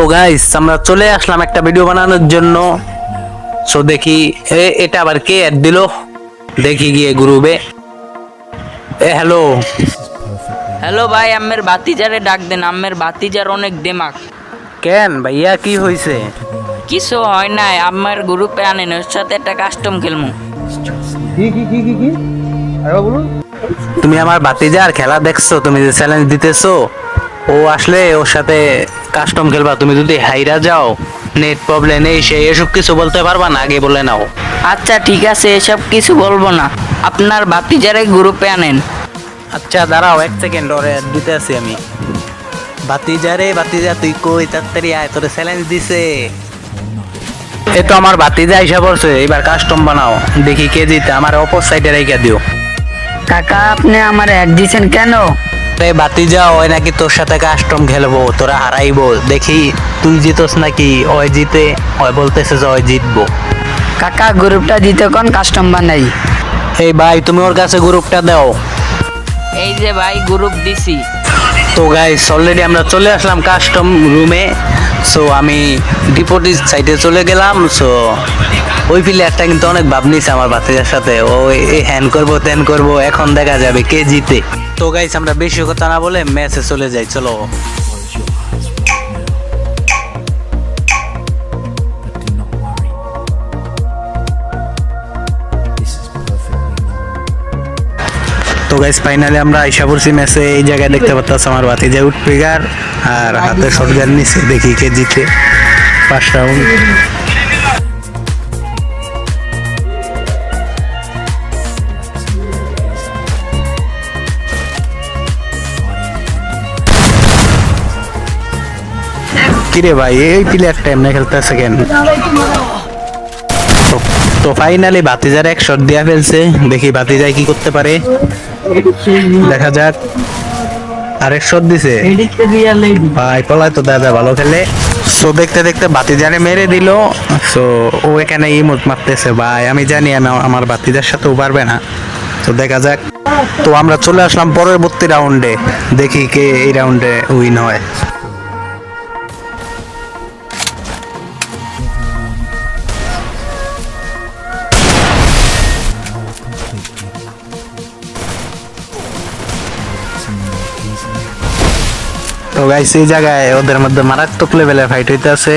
তো গাইস আমরা চলে আসলাম একটা ভিডিও বানানোর জন্য। সো দেখি এ এটা আবার কে অ্যাড দিল? দেখি গিয়ে গ্রুপে এ। হ্যালো হ্যালো ভাই আম্মের বাতিজারে ডাক দেন। আম্মের বাতিজার অনেক দেমাক কেন ভাইয়া কি হয়েছে কিছু হয় নাই আম্মার গ্রুপে আনেন ওর সাথে একটা কাস্টম খেলমু। বলুন। তুমি আমার বাতিজার খেলা দেখছ তুমি যে চ্যালেঞ্জ দিতেছো ও আসলে ওর সাথে কাস্টম খেলবা তুমি যদি হাইরা যাও নেট প্রবলেম এই সেই এসব কিছু বলতে পারবা না আগে বলে নাও। আচ্ছা ঠিক আছে এসব কিছু বলব না। আপনার বাতিজারে গ্রুপে আনেন। আচ্ছা দাঁড়াও এক সেকেন্ড ওরে দিতে আছি আমি। বাতিজা রে বাতিজা তুই কই? তাড়াতাড়ি আয় তোরে চ্যালেঞ্জ দিছে। এ তো আমার বাতিজা আইসা পড়ছে এবার কাস্টম বানাও। দেখি কে জিতে আমার অপর সাইডে রেখে দিও। কাকা আপনি আমার অ্যাড দিছেন কেন? রে বাতিজা ওই নাকি তোর সাথে কাস্টম খেলব তোরা হারাইবো। দেখি তুই জিতস নাকি? ওই জিতে ওই বলতেছে যে ওই জিতবো। কাকা গ্রুপটা দিতে কোন কাস্টম বানাই? এই ভাই তুমি ওর কাছে গ্রুপটা দাও। এই যে ভাই গ্রুপ দিছি। তো গাইস অলরেডি আমরা চলে আসলাম কাস্টম রুমে সো আমি ডিপোজিট সাইডে চলে গেলাম। সো ওই প্লেয়ারটা কিন্তু অনেক ভাব নিছে আমার বাচ্চাদের সাথে। ও হ্যান করব ত্যান করব এখন দেখা যাবে কে জিতে। তো গাইস আমরা বেশি কথা না বলে ম্যাচে চলে যাই, চলো. তো গাইস ফাইনালি আমরা আইসা পড়ছি ম্যাচে এই জায়গায় দেখতে পাচ্ছি আমার বাতি যে ফিগার আর হাতে শটগান নিছে, দেখি কে জিতে পাঁচ রাউন্ড কিরে ভাই, এই প্লেয়ারটা এমনি খেলতেছে কেন? তো- ফাইনালি বাতিজার এক শট দিয়া ফেলছে, দেখি বাতিজাই কি করতে পারে। দেখা যাক। আরেক শট দিছে। ভাই, পলায় তো দাদা ভালো খেলে। সো দেখতে দেখতে বাতিজারে মেরে দিল। সো ও এখানে ইমোট মারতেছে। ভাই, আমি জানি আমি আমার বাতিজার সাথেও পারবে না। তো দেখা যাক। তো আমরা চলে আসলাম পরবর্তী রাউন্ডে দেখি কে এই রাউন্ডে উইন হয়। তো গাইস এই জায়গায় ওদের মধ্যে মারাত্মক লেভেলের ফাইট হইতে আছে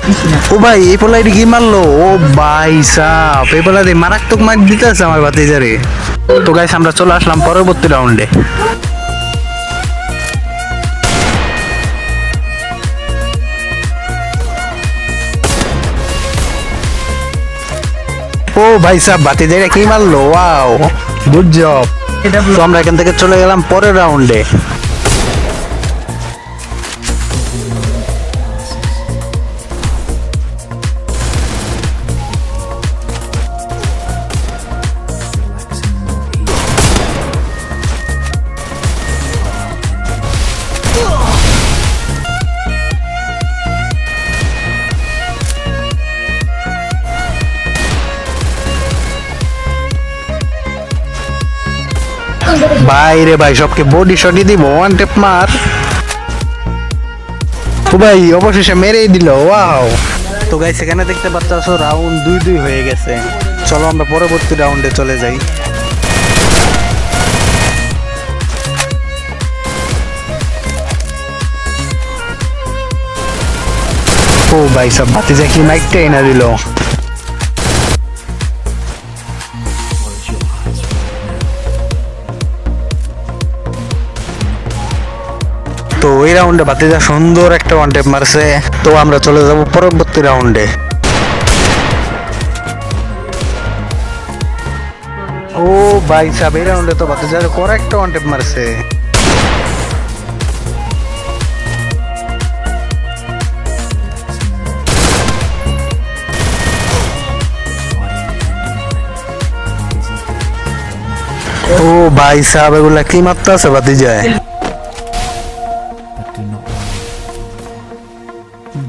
Busy day or night. ও ভাই, এই পোলাইটি কি মারলো? ও ভাই সাপ, এই পোলাইটি মারাত্মক মার দিতে আছে আমার বাতিজারে তো গাইস আমরা চলে আসলাম পরবর্তী রাউন্ডে ও ভাই সাহেব বাতিজারে কি মারলো? ওয়াও গুড জব তো আমরা এখান থেকে চলে গেলাম পরের রাউন্ডে ভাই রে ভাই সবকে বডি শটই দিব ওয়ান টেপ মার। ও ভাই অবশেষে মেরেই দিল ওয়াও তো গাই সেখানে দেখতে পাচ্ছ রাউন্ড দুই দুই হয়ে গেছে। চলো আমরা পরবর্তী রাউন্ডে চলে যাই। ও ভাই সব বাতি কি মাইকটা এনে দিল। তো ওই রাউন্ডে বাতিজা সুন্দর একটা ওয়ান টেপ মারছে। তো আমরা চলে যাব পরবর্তী রাউন্ডে ও ভাই সাহেব, এই রাউন্ডে তো বাতিজা করে একটা ওয়ান টেপ মারছে। ও ভাই সাহেব, এগুলা কি মারতে আছে বাতিজায় Worry.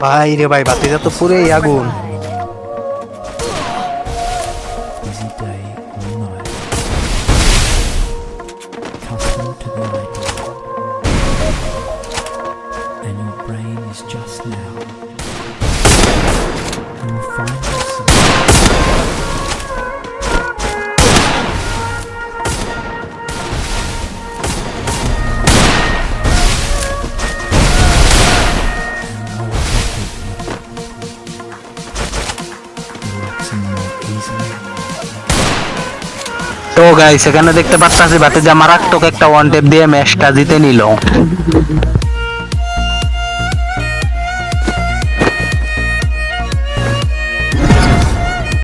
ভাই রে ভাই বাতিজা তো পুরেই আগুন. And your brain is just now. You will find তো গাইস এখানে দেখতে পাচ্ছি বাতিজা মারাত্মক একটা ওয়ান টেপ দিয়ে ম্যাচটা জিতে নিল।